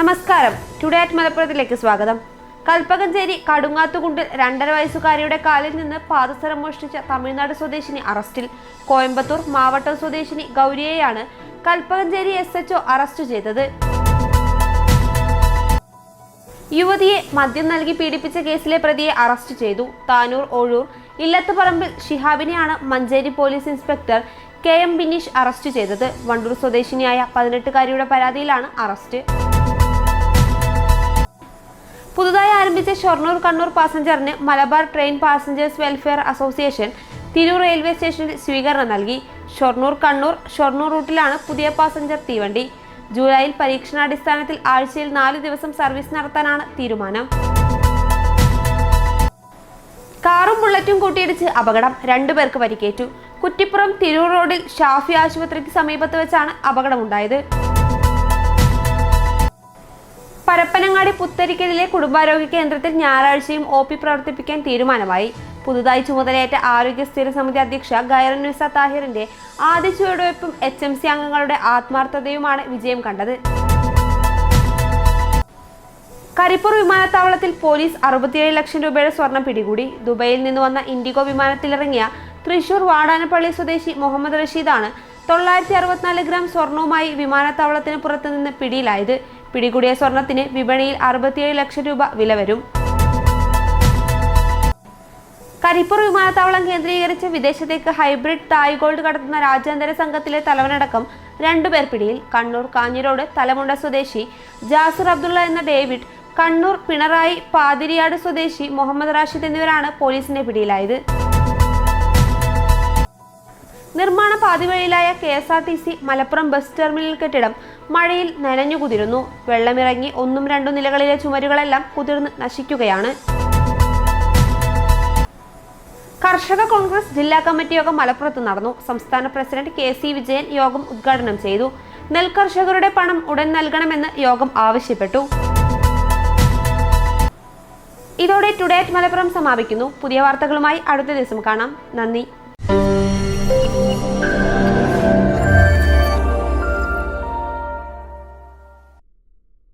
നമസ്കാരം. Today at മലപ്പുറത്തിലേക്ക് സ്വാഗതം. കൽപ്പകഞ്ചേരി കടുങ്ങാത്തുകുണ്ടിൽ രണ്ടര വയസ്സുകാരിയുടെ കാലിൽ നിന്ന് പാദസരം മോഷ്ടിച്ച തമിഴ്നാട് സ്വദേശിനി അറസ്റ്റിൽ. കോയമ്പത്തൂർ മാവട്ടം സ്വദേശിനി ഗൗരിയെയാണ് കൽപ്പകഞ്ചേരി എസ് എച്ച്ഒ അറസ്റ്റ് ചെയ്തത്. യുവതിയെ മദ്യം നൽകി പീഡിപ്പിച്ച കേസിലെ പ്രതിയെ അറസ്റ്റ് ചെയ്തു. Tanur Ozhur Illathuparambil ഷിഹാബിനെയാണ് Manjeri police inspector K M Bineesh arrest ചെയ്തത്. വണ്ടൂർ സ്വദേശിനിയായ പതിനെട്ടുകാരിയുടെ പരാതിയിലാണ് അറസ്റ്റ്. പുതുതായി ആരംഭിച്ച Shoranur Kannur പാസഞ്ചറിന് Malabar train passengers welfare association Tirur railway സ്റ്റേഷനിൽ സ്വീകരണം നൽകി. ഷൊർണൂർ കണ്ണൂർ ഷൊർണൂർ റൂട്ടിലാണ് പുതിയ പാസഞ്ചർ തീവണ്ടി. ജൂലൈയിൽ പരീക്ഷണാടിസ്ഥാനത്തിൽ ആഴ്ചയിൽ നാല് ദിവസം സർവീസ് നടത്താനാണ് തീരുമാനം. കാറും ബുള്ളറ്റും കൂട്ടിയിടിച്ച് അപകടം രണ്ടുപേർക്ക് പരിക്കേറ്റു. കുറ്റിപ്പുറം തിരൂർ റോഡിൽ ഷാഫി ആശുപത്രിക്ക് സമീപത്ത് വെച്ചാണ് അപകടമുണ്ടായത്. പരപ്പനങ്ങാടി പുത്തരിക്കലിലെ കുടുംബാരോഗ്യ കേന്ദ്രത്തിൽ ഞായറാഴ്ചയും ഒ പി പ്രവർത്തിപ്പിക്കാൻ തീരുമാനമായി. പുതുതായി ചുമതലയേറ്റ ആരോഗ്യ സ്ഥിര സമിതി അധ്യക്ഷ ഗൈറൻസ താഹിറിന്റെ ആദ്യ ചുവടുവയ്പും എച്ച് എം സി അംഗങ്ങളുടെ ആത്മാർത്ഥതയുമാണ് വിജയം കണ്ടത്. കരിപ്പൂർ വിമാനത്താവളത്തിൽ പോലീസ് അറുപത്തിയേഴ് ലക്ഷം രൂപയുടെ സ്വർണം പിടികൂടി. ദുബൈയിൽ നിന്ന് വന്ന ഇൻഡിഗോ വിമാനത്തിലിറങ്ങിയ തൃശൂർ വാടാനപ്പള്ളി സ്വദേശി മുഹമ്മദ് റഷീദാണ് തൊള്ളായിരത്തി അറുപത്തിനാല് ഗ്രാം സ്വർണവുമായി വിമാനത്താവളത്തിന് പുറത്തുനിന്ന് പിടിയിലായത്. പിടികൂടിയ സ്വർണത്തിന് വിപണിയിൽ അറുപത്തിയേഴ് ലക്ഷം രൂപ വില വരും. കരിപ്പൂർ വിമാനത്താവളം കേന്ദ്രീകരിച്ച് വിദേശത്തേക്ക് ഹൈബ്രിഡ് തായ് ഗോൾഡ് കടത്തുന്ന രാജ്യാന്തര സംഘത്തിലെ തലവനടക്കം രണ്ടുപേർ പിടിയിൽ. കണ്ണൂർ കാഞ്ഞിരോട് തലമുണ്ട സ്വദേശി ജാസിർ അബ്ദുള്ള എന്ന ഡേവിഡ് കണ്ണൂർ പിണറായി പാതിരിയാട് സ്വദേശി മുഹമ്മദ് റാഷിദ് എന്നിവരാണ് പോലീസിന്റെ പിടിയിലായത്. നിർമ്മാണ പാതിവഴിയിലായ K S R T C Malappuram bus terminal കെട്ടിടം മഴയിൽ നനഞ്ഞു കുതിരുന്നു. വെള്ളമിറങ്ങി ഒന്നും രണ്ടും നിലകളിലെ ചുമരുകളെല്ലാം കുതിർന്ന് നശിക്കുകയാണ്. കർഷക കോൺഗ്രസ് ജില്ലാ കമ്മിറ്റി യോഗം മലപ്പുറത്ത് നടന്നു. സംസ്ഥാന പ്രസിഡന്റ് കെ സി വിജയൻ യോഗം ഉദ്ഘാടനം ചെയ്തു. നെൽകർഷകരുടെ പണം ഉടൻ നൽകണമെന്ന് യോഗം ആവശ്യപ്പെട്ടു. ഇതോടെ ടുഡേറ്റ് മലപ്പുറം സമാപിക്കുന്നു. പുതിയ വാർത്തകളുമായി അടുത്ത ദിവസം കാണാം. നന്ദി.